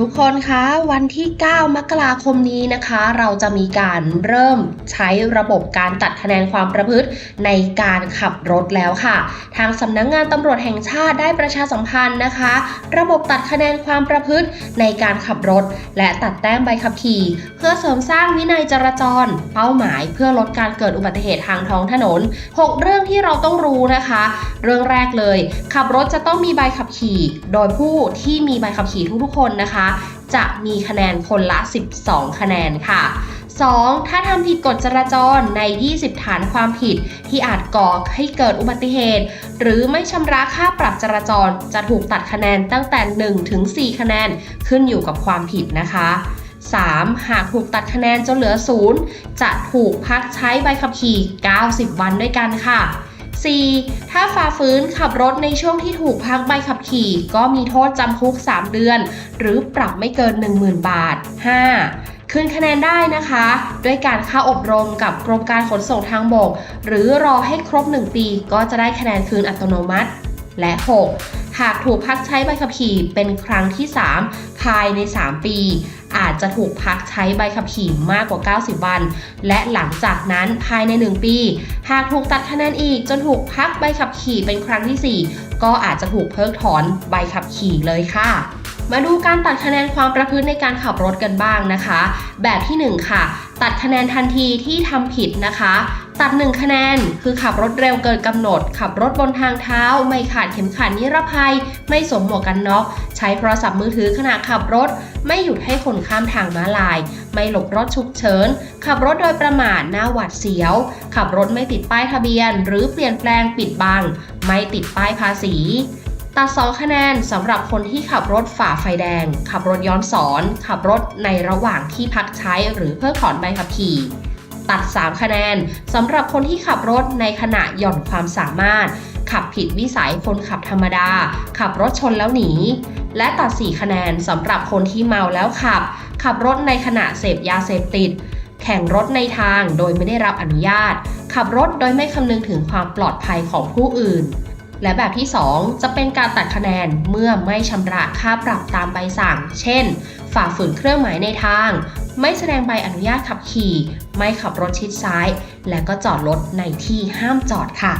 ทุกคนคะวันที่ 9 มกราคมนี้นะคะ เราจะมีการเริ่มใช้ระบบการตัดคะแนนความประพฤติในการขับรถแล้วค่ะ ทางสำนักงงานตำรวจแห่งชาติได้ประชาสัมพันธ์นะคะ ระบบตัดคะแนนความประพฤติในการขับรถ และตัดแต้มใบขับขี่ เพื่อเสริมสร้างวินัยจราจร เป้าหมายเพื่อลดการเกิดอุบัติเหตุทางท้องถนน 6 เรื่องที่เราต้องรู้นะคะ เรื่องแรกเลย ขับรถจะต้องมีใบขับขี่ โดยผู้ที่มีใบขับขี่ทุกๆคนนะคะจะมีคะแนนคนละ 12 คะแนนค่ะ 2. ถ้าทำผิดกฎจราจรใน 20 ฐานความผิดที่อาจก่อให้เกิดอุบัติเหตุ หรือไม่ชำระค่าปรับจราจรจะถูกตัดคะแนนตั้งแต่ 1 ถึง 4 คะแนนขึ้นอยู่กับความผิดนะคะ 3. หากถูกตัดคะแนนจนเหลือ 0 จะถูกพักใช้ใบขับขี่ 90 วันด้วยกันค่ะ 4. ถ้าฝ่าฝืนขับรถในช่วงที่ถูกพักใบขับขี่ ก็มีโทษจำคุก 3 เดือน หรือปรับไม่เกิน 10,000 บาท 5. คืนคะแนนได้นะคะ ด้วยการเข้าอบรมกับกรมการขนส่งทางบก หรือรอให้ครบ 1 ปีก็จะได้คะแนนคืนอัตโนมัติ และ 6. หากถูกพักใช้ใบขับขี่เป็นครั้งที่ 3 ภายใน 3 ปี อาจจะถูกพักใช้ใบขับขี่มากกว่า 90 วัน และหลังจากนั้นภายใน 1 ปี หากถูกตัดคะแนนอีกจนถูกพักใบขับขี่เป็นครั้งที่ 4 ก็อาจจะถูกเพิกถอนใบขับขี่เลยค่ะ มาดูการตัดคะแนนความประพฤติในการขับรถกันบ้างนะคะ แบบที่ 1 ค่ะ ตัดคะแนนทันทีที่ทำผิดนะคะ ตัด 1 คะแนนคือขับรถเร็วเกินกำหนด ขับรถบนทางเท้า ไม่ขาดเข็มขัดนิรภัย ไม่สวมหมวกกันน็อกใช้โทรศัพท์มือถือขณะขับรถ ไม่หยุดให้คนข้ามทางม้าลาย ไม่หลบรถฉุกเฉิน ขับรถโดยประมาทหน้าหวาดเสียว ขับรถไม่ติดป้ายทะเบียน หรือเปลี่ยนแปลงปิดบัง ไม่ติดป้ายภาษี ตัด 2 คะแนนสำหรับคนที่ขับรถฝ่าไฟแดง ขับรถย้อนสอน ขับรถในระหว่างที่พักใช้หรือเพิกถอนใบขับขี่ ตัด 3 คะแนนสำหรับคนที่ขับรถในขณะหย่อนความสามารถ ขับผิดวิสัยคนขับธรรมดา ขับรถชนแล้วหนี และตัด 4 คะแนนสำหรับคนที่เมาแล้วขับ ขับรถในขณะเสพยาเสพติด แข่งรถในทางโดยไม่ได้รับอนุญาต ขับรถโดยไม่คำนึงถึงความปลอดภัยของผู้อื่น และแบบที่ 2 จะเป็นการตัดคะแนนเมื่อไม่ชำระค่าปรับตามใบสั่ง เช่น ฝ่าฝืนเครื่องหมายในทาง ไม่แสดงใบอนุญาตขับขี่ ไม่ขับรถชิดซ้าย และก็จอดรถในที่ห้ามจอดค่ะ